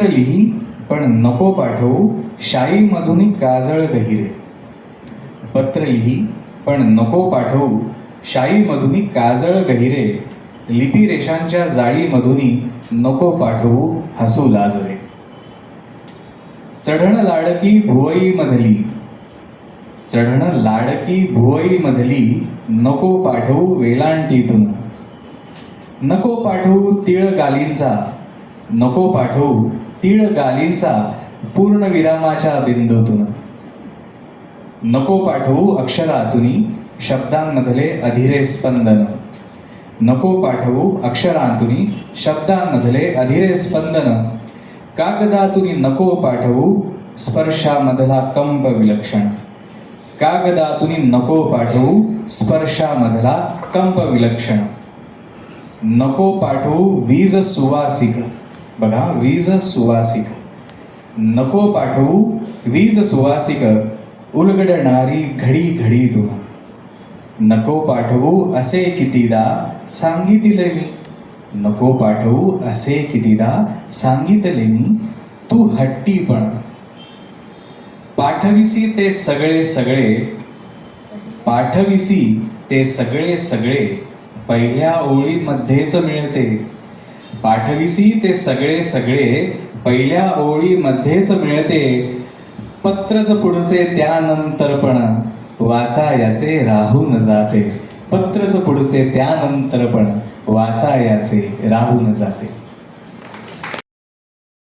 पत्र लिही पण नको पाठवू शाईमधून काजळ गहिरे पत्र लिही पण नको पाठवू शाईमधून काजळ गहिरे लिपी रेषांच्या जाळी नको पाठवू हसू लाजरे. चढण लाडकी भुवई मधली. चढण लाडकी भुवई मधली नको पाठवू वेलांटीतून. नको पाठवू तिळ गालींचा. नको पाठवू. तीळ गालींचा पूर्ण विरामाच्या बिंदूतून. नको पाठवू अक्षरातुनी शब्दांमधले अधिरे स्पंदन. नको पाठवू अक्षरांतुनी शब्दांमधले अधिरे स्पंदन. कागदातुनी नको पाठवू स्पर्शामधला कंप विलक्षण. कागदातुनी नको पाठवू स्पर्शामधला कंप विलक्षण. नको पाठवू वीज सुवासिक. बघा वीज सुवासिक. नको पाठवू वीज सुवासिक. उलगडणारी घडी घडी घडीतून नको पाठवू असे कितीदा सांगितले मी. नको पाठवू असे कितीदा सांगितले मी. तू हट्टीपण पाठविसी ते सगळे सगळे. पाठविसी ते सगळे सगळे. पहिल्या ओळीमध्येच मिळते. पाठविसी ते सगळे सगळे पहिल्या ओळीमध्येच मिळते. पत्रच पुढचे त्यानंतर पण वाचा याचे राहून जाते. पत्रच पुढचे त्यानंतर पण वाचा याचे राहून जाते.